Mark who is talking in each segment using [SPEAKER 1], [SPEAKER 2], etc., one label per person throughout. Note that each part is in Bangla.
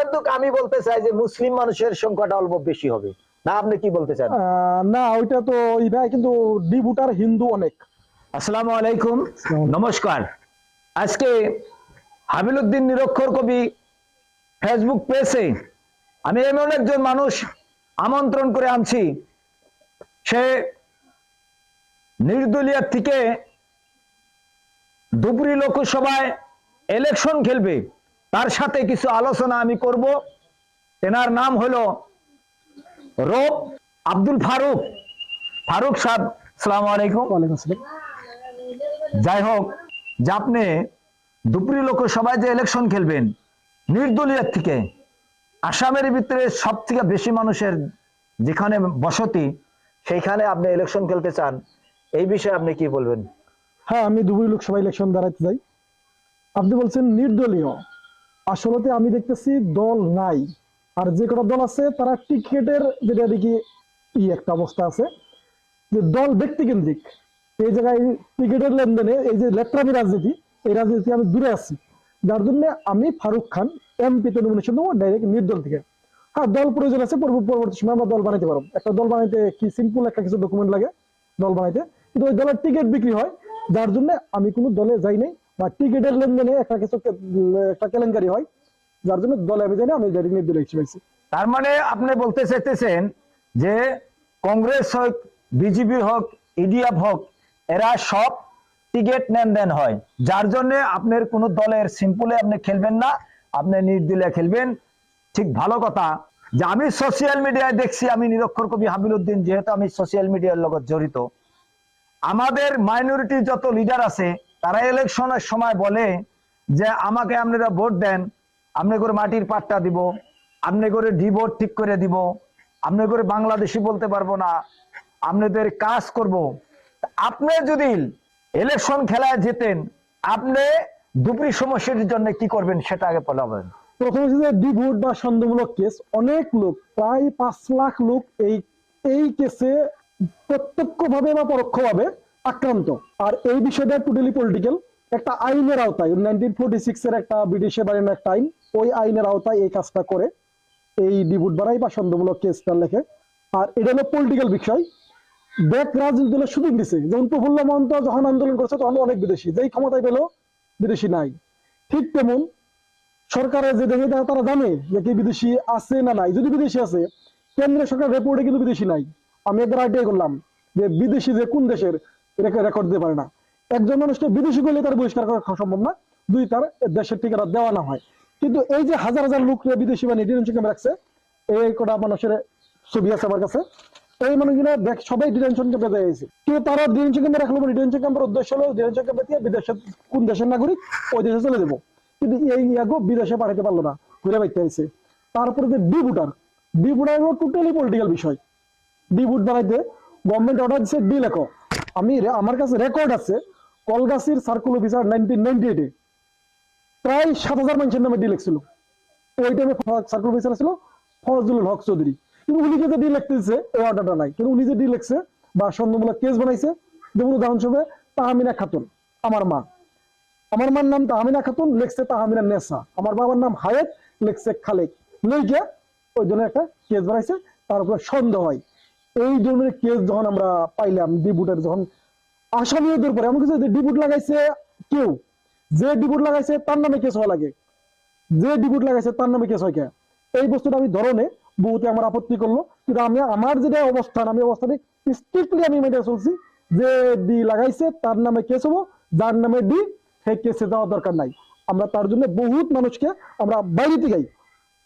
[SPEAKER 1] কিন্তু আমি বলতে চাই যে মুসলিম মানুষের সংখ্যাটা অল্প বেশি হবে। না আপনি কি বলতে চান?
[SPEAKER 2] না ওইটা তো কিন্তু হিন্দু অনেক।
[SPEAKER 1] আসসালামু আলাইকুম। নমস্কার। আজকে হাবিলুদ্দিন নিরক্ষর কবি ফেসবুক পেজে আমি এমন একজন মানুষ আমন্ত্রণ করে আনছি। সে নির্দলীয় থেকে দুপুরি লোকসভায় ইলেকশন খেলবে। তার সাথে কিছু আলোচনা আমি করব। তেনার নাম হলো রোব আব্দুল ফারুক। ফারুক সাহেব সালাম আলাইকুম। যাই হোক যে আপনি দুপুরি লোকসভায় যে ইলেকশন খেলবেন নির্দলীয় থেকে আসামের ভিতরে সব থেকে বেশি মানুষের যেখানে বসতি সেইখানে আপনি ইলেকশন খেলতে চান এই বিষয়ে আপনি কি বলবেন?
[SPEAKER 2] হ্যাঁ আমি দুবুই লোকসভা ইলেকশন দাঁড়াতে যাই আপনি বলছেন নির্দলীয়। আসলে আমি দেখতেছি দল নাই। আর যে কটা দল আছে, তারা টিকেটের যেটা দেখি ই একটা অবস্থা আছে, যে দল ব্যক্তি কেন্দ্রিক এই জায়গায় টিকেটের লেনদেনে এই যে লেট্রামি রাজনীতি, এই রাজনীতি আমি দূরে আছি। যার জন্য আমি ফারুক খান এমপিতে নমিনেশন দেবো ডাইরেক্ট নির্দল থেকে। হ্যাঁ দল প্রয়োজন আছে, পরবর্তী সময় আমরা দল বানাইতে পারব। একটা দল বানাইতে কি সিম্পল একটা কিছু ডকুমেন্ট লাগে দল বানাইতে। কিন্তু ওই দলের টিকিট বিক্রি হয়, যার জন্য আমি কোনো দলে যাই নাই। টিকিটের লেনদেনে একটা কিছু একটা কেলেঙ্কারি হয়, যার জন্য দলে আমি যাই না আমি
[SPEAKER 1] তার মানে আপনি বলতে চাইতেছেন যে কংগ্রেস হোক, বিজেপি হোক ইডিএফ হোক, এরা সব টিকিট হয়। যার জন্য আপনার কোন দলের সিম্পলে আপনি খেলবেন না, আপনি নির্দলীয় খেলবেন। ঠিক ভালো কথা। যে আমি সোশ্যাল মিডিয়ায় দেখছি, আমি নিরক্ষর কবি হাবিলুদ্দিন যেহেতু আমি সোশ্যাল মিডিয়ার লগত জড়িত। আমাদের মাইনরিটি যত লিডার আছে তারা ইলেকশনের সময় বলে যে, আমাকে আপনারা ভোট দেন, আপনি করে মাটির পাট্টা দিব, আপনি করে ডি ভোট ঠিক করে দিব, আপনি করে বাংলাদেশি বলতে পারব না, আপনাদের কাজ করব। আপনি যদি ইলেকশন খেলায় যেতেন আপনি দুপুরি সমস্যার জন্য কি করবেন সেটা আগে বলাবেন।
[SPEAKER 2] প্রথমে হচ্ছে যে ডিভোট বা সন্দেহমূলক কেস, অনেক লোক, প্রায় পাঁচ লাখ লোক এই এই কেসে প্রত্যক্ষভাবে বা পরোক্ষভাবে আক্রান্ত। আর এই বিষয়টা টোটালি পলিটিক্যাল একটা আইনের আওতায় নাইনটিন ফোর্টি সিক্স এর একটা ব্রিটিশে বানানো একটা আইন, ওই আইনের আওতায় এই কাজটা করে, এই ডিভোট বাড়াই বা সন্দেহমূলক কেসটা লেখে। আর এটা হলো পলিটিক্যাল বিষয়। দেখ, রাজনীতি দলের সুযোগ দিছে। যেমন প্রফুল্ল মহন্ত যখন আন্দোলন করছে, তখন অনেক বিদেশি। যেই ক্ষমতায় পেল, বিদেশি নাই। ঠিক তেমন সরকারের যে দেখে তারা জানে যে কি বিদেশি আছে না নাই। যদি বিদেশি আছে, কেন্দ্রীয় সরকার রেপোর্টে কিন্তু বিদেশি নাই। আমি একবার আইডিয়া করলাম যে বিদেশি যে কোন দেশের রেকর্ড দিতে পারে না। একজন মানুষকে বিদেশি করলে তার বহিষ্কার করা সম্ভব না। দুই, তার দেশের ঠিকানা দেওয়া না হয়। কিন্তু এই যে হাজার হাজার লোক বিদেশি বানিয়ে ডিটেনশন ক্যাম্পে রাখছে এই কটা মানুষের ছবি আছে আমার কাছে। এই মানুষগুলো দেখ, সবাই ডিটেনশন ক্যাম্পে দিয়েছে। কিন্তু তারা ডিটেনশন ক্যাম্পে রাখল ডিটেনশন ক্যাম্পের উদ্দেশ্য হলো ডিটেনশন ক্যাম্পে দিয়ে বিদেশের কোন দেশের নাগরিক, ওই দেশে চলে দেবো কিন্তু এই ইয়াগো বিদেশে পাঠাতে পারল না, ঘুরে বাইতে আইছে। তারপরে যে D voter D voter totally political বিষয়। ডি ভোট বানাইতে গভর্নমেন্ট অর্ডার দিচ্ছে ডি লেখো। আমি আমার কাছে রেকর্ড আছে, কলগাছির সার্কুল অফিসার নাইনটিন নাইনটি এইটে প্রায় সাত হাজার মানুষের নামে ডি লেখছিল। ওই টাইমে সার্কুল অফিসার ছিল, ফজলুল হক চৌধুরী। কিন্তু উনি যে ডি লিখতেছে এই অর্ডারটা নাই। কিন্তু উনি যে ডি লিখছে বা সন্দেহমূলক কেস বানাইছে, যেমন উদাহরণস্বরূপে তাহমিনা খাতুন, আমার মা। আমার মার নাম তাহমিনা খাতুন, লিখছে তাহমিনা নেসা। আমার বাবার নাম হায়েত, লিখছে খালেক। লইকে ওই জন্য একটা কেস বানাইছে, তার উপরে সন্দেহ হয়। এই ধরনের কেস যখন আমরা পাইলাম ডিবুটের যখন আসামিদের পরে এমন কিছু ডিবুট লাগাইছে কেউ, যে ডিবুট লাগাইছে তার নামে কেস হওয়া লাগে। যে ডিবুট লাগাইছে তার নামে কেস হয় কে? এই বস্তুটা আমি ধরনে বহুতে আমার আপত্তি করল, কিন্তু আমি, আমার যেটা অবস্থান, আমি অবস্থানে স্ট্রিক্টলি আমি মেনে চলছি যে ডি লাগাইছে, তার নামে কেস হব, যার নামে ডি সেই কেসে দেওয়ার দরকার নাই। আমরা তার জন্য বহুত মানুষকে আমরা বাইরে গাই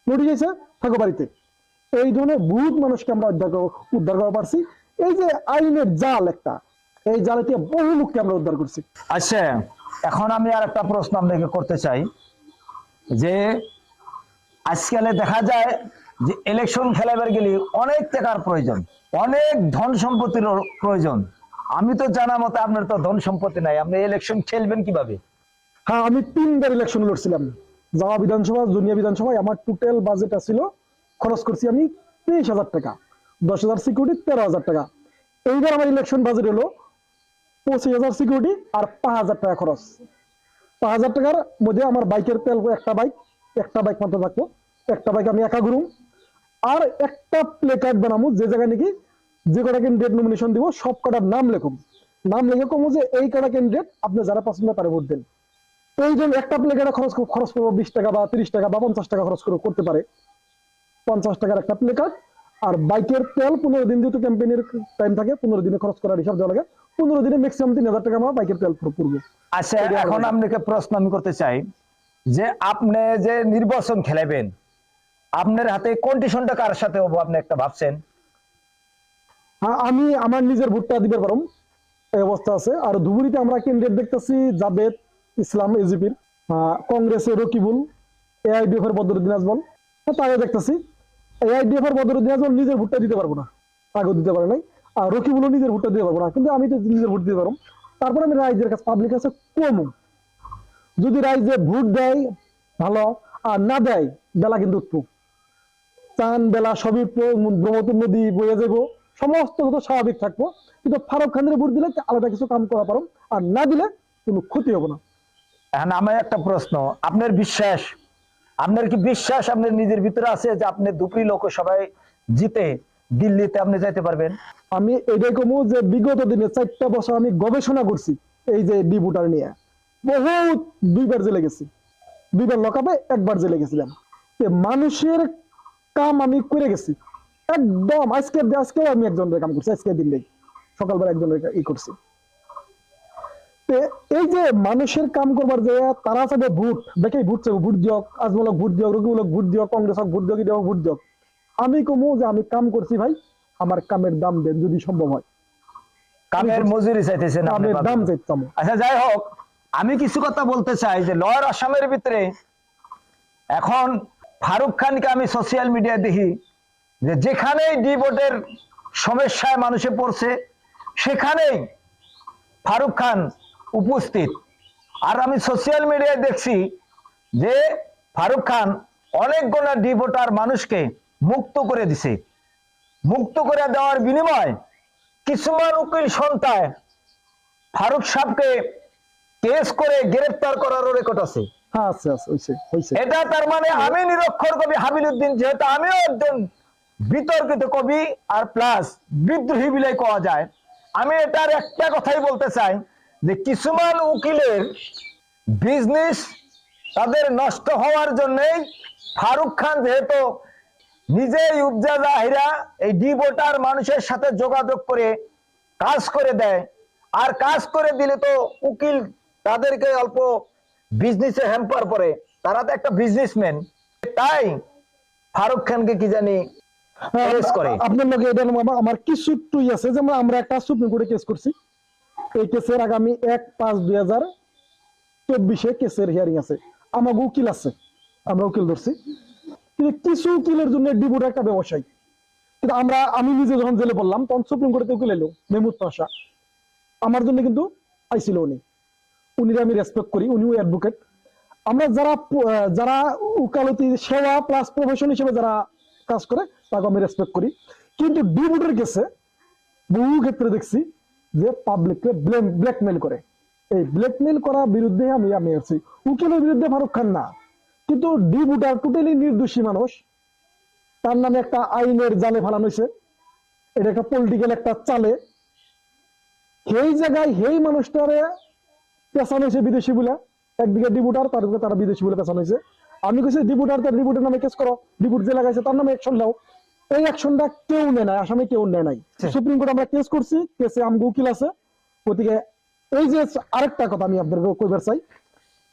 [SPEAKER 2] নোটিশ গেছে, থাকো বাড়িতে। এই ধরনের বহুত মানুষকে আমরা উদ্ধার করা পারছি। এই যে আইনের জাল একটা এই জালে থেকে বহু লোককে আমরা উদ্ধার করছি।
[SPEAKER 1] আচ্ছা এখন আমি আর একটা প্রশ্ন আপনাকে করতে চাই। যে আজকালে দেখা যায় যে ইলেকশন খেলাবার গেলে অনেক টাকার প্রয়োজন অনেক ধন সম্পত্তির প্রয়োজন। আমি তো জানা মতে আপনার তো ধন সম্পত্তি নাই আপনি ইলেকশন খেলবেন কীভাবে?
[SPEAKER 2] হ্যাঁ আমি তিনবার ইলেকশন লড়ছিলাম। যাওয়া বিধানসভা জুনিয়া বিধানসভায় আমার টোটাল বাজেট ছিল খরচ করছি আমি তেইশ হাজার টাকা, দশ হাজার সিকিউরিটি তেরো হাজার টাকা। এইবার আমার ইলেকশন বাজেট হলো পঁচিশ হাজার সিকিউরিটি আর পাঁচ হাজার টাকা খরচ। পাঁচ হাজার টাকার মধ্যে আমার বাইকের তেল একটা বাইক একটা বাইক মাত্র থাকতো একটা বাইক আমি একা ঘুরুম। আর একটা প্লে কার্ড বানাবো যে জায়গায় নাকি যে কটা ক্যান্ডিডেট নমিনেশন দিব, সব কটার নাম লেখুন নাম লিখে কমো যে এই কটা ক্যান্ডিডেট আপনি যারা পছন্দ তারা ভোট দেন। এই জন্য একটা প্লে কার্ডে খরচ খরচ করব বিশ টাকা বা তিরিশ টাকা বা পঞ্চাশ টাকা খরচ করে করতে পারে। পঞ্চাশ টাকার একটা প্লে কার্ড আর বাইকের তেল পনেরো দিন যেহেতু ক্যাম্পেইনের টাইম থাকে পনেরো দিনে খরচ করার হিসাব দেওয়া লাগে। পনেরো দিনে ম্যাক্সিমাম তিন হাজার টাকা আমার বাইকের তেল পড়ব।
[SPEAKER 1] আচ্ছা এখন আপনাকে প্রশ্ন আমি করতে চাই যে আপনি যে নির্বাচন খেলাবেন আপনার হাতে কন্ডিশনটা কার সাথে হব আপনি একটা ভাবছেন?
[SPEAKER 2] হ্যাঁ আমি আমার নিজের ভোটটা দিতে পারম। এই অবস্থা আছে। আর ধুবুরিতে আমরা ক্যান্ডিডেট দেখতেছি জাবেদ ইসলাম এজিপির কংগ্রেসের রকিবুল এআইডিএফ এর বদরুদ্দিন আজমল হ্যাঁ, তাকে দেখতেছি। নিজের ভোটটা দিতে পারব না। দিতে পারে নাই। আর রকিবুলও নিজের ভোটটা দিতে পারব না। কিন্তু আমি তো নিজের ভোট দিতে পারব। তারপরে আমি রাইজের কাছে পাবলিক কাছে যদি রাইজে ভোট দেয়, ভালো। আর না দেয়, বেলা কিন্তু উঠবো। চান, বেলা সবই নদী বয়ে যাব সমস্ত স্বাভাবিক থাকব, কিন্তু ফারুক খানের ভোট দিলে আলাদা কিছু কাম করা পারো আর না দিলে কোনো ক্ষতি হবে না।
[SPEAKER 1] এখন আমার একটা প্রশ্ন। আপনার বিশ্বাস আপনার কি বিশ্বাস আপনার নিজের ভিতরে আছে যে আপনি দুপুরি লোকসভায় জিতে দিল্লিতে আপনি যাইতে পারবেন?
[SPEAKER 2] আমি এটাই কমু যে বিগত দিনে চারটা বছর আমি গবেষণা করছি এই যে ডি ভোটার নিয়ে। বহুত দুইবার জেলে গেছি। দুইবার লকাপে একবার জেলে গেছিলাম। মানুষের কাম আমি করে গেছি। একদম আজকে আজকেও আমি একজনের কাম করছি আজকে দিন সকালবেলা একজনের ই করছি। এই যে মানুষের কাম করবার যে তারা চাবে ভোট দেখে ভোট চাইব ভোট দিয়ক আজমলক ভোট দিয়ক রবিউলক ভোট দিয়ক কংগ্রেসক ভোট দিয়ক ইডিয়ক ভোট দিয়ক। আমি কমু যে আমি কাম করছি ভাই আমার কামের দাম দেন যদি সম্ভব হয়।
[SPEAKER 1] কামের মজুরি চাইতেছেন
[SPEAKER 2] কামের দাম চাইতাম।
[SPEAKER 1] আচ্ছা যাই হোক আমি কিছু কথা বলতে চাই যে লয়ার আসামের ভিতরে এখন ফারুক খানকে আমি সোশ্যাল মিডিয়ায় দেখি যে যেখানেই ডি ভোটের সমস্যায় মানুষে পড়ছে সেখানেই ফারুক খান উপস্থিত। আর আমি সোশ্যাল মিডিয়ায় দেখছি যে ফারুক খান অনেকগুলো ডি ভোটার মানুষকে মুক্ত করে দিছে। মুক্ত করে দেওয়ার বিনিময় কিছুমান উকিল সন্তায় ফারুক সাহেবকে কেস করে গ্রেফতার করারও রেকর্ড আছে।
[SPEAKER 2] হ্যাঁ
[SPEAKER 1] এটা তার মানে আমি নিরক্ষর কবি হাবিলুদ্দিন যেহেতু আমিও একজন বিতর্কিত কবি আর প্লাস বিদ্রোহী বিলাই কওয়া যায়। আমি এটার একটা কথাই বলতে চাই যে কিছুমান উকিলের বিজনেস তাদের নষ্ট হওয়ার জন্যই ফারুক খান যেহেতু নিজেই উপজা জাহিরা এই ডি ভোটার মানুষের সাথে যোগাযোগ করে কাজ করে দেয়। আর কাজ করে দিলে তো উকিল তাদেরকে অল্প বিজনেসে হ্যাম্পার করে। তারা তো একটা বিজনেসম্যান তাই ফারুক খানকে কি জানি করে।
[SPEAKER 2] আপনার এটা আমার- আমার কিছু টুই আছে যেমন আমরা একটা সুপ্রিম কোর্টে কেস করছি। এই কেসের আগামী এক পাঁচ দুই হাজার চব্বিশে কেসের হিয়ারিং আছে। আমার উকিল আছে। আমরা উকিল ধরছি। কিন্তু কিছু উকিলের জন্য ডিবুট একটা ব্যবসায়ী। কিন্তু আমরা, আমি নিজে যখন জেলে পড়লাম, তখন সুপ্রিম কোর্টে উকিল এলো মেহমুদ পাশা। আমার জন্য কিন্তু আইছিল উনি। উনিরে আমি রেসপেক্ট করি, উনিও অ্যাডভোকেট আমরা যারা যারা উকালতি সেবা প্লাস প্রফেশন হিসেবে যারা কাজ করে, তাকে আমি রেসপেক্ট করি। কিন্তু ডিবুটের কেসে বহু ক্ষেত্রে দেখছি যে পাবলিককে ব্ল্যাকমেল করে। এই ব্ল্যাকমেল করার বিরুদ্ধে আমি আমি আছি। উকিলের বিরুদ্ধে ফারুক খান না। কিন্তু ডি ডিবুটার টোটালি নির্দোষী মানুষ। তার নামে একটা আইনের জালে ফেলানো হয়েছে। এটা একটা পলিটিক্যাল একটা চালে। সেই জায়গায় সেই মানুষটারে পেছানো হয়েছে বিদেশি বলে। একদিকে ডিবুটার তার তারা বিদেশি বলে পেছানো হয়েছে। আমি কইছি ডিবুটার তার ডিবুটের নামে কেস করো। ডিবুট যে লাগাইছে, তার নামে অ্যাকশন দাও এই অ্যাকশনটা কেউ নেয় না আসামে কেউ নেয় নাই। সুপ্রিম কোর্ট আমরা কেস করছি কেসে আমগো উকিল আছে। গতিকে এই যে আরেকটা কথা আমি আপনাদের কইবার চাই।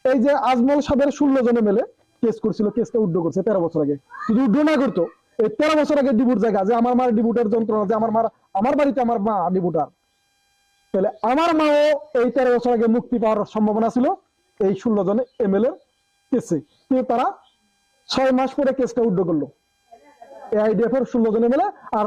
[SPEAKER 2] এই যে আজমল সাহেবের ষোলো জনে মিলে কেস করছিল কেসটা উড্ড করছে তেরো বছর আগে। যদি উড্ড না করতো। এই তেরো বছর আগে ডিবুট জায়গা যে আমার মার ডিবুটের যন্ত্রণা যে আমার মার আমার বাড়িতে আমার মা ডিবুটার। তাহলে আমার মাও এই তেরো বছর আগে মুক্তি পাওয়ার সম্ভাবনা ছিল এই ষোলো জনে এম এল এমএলএ কেসে কিন্তু তারা ছয় মাস পরে কেসটা উড্ড করল। এআইডিএফ এর ষোলো জনে মিলে আর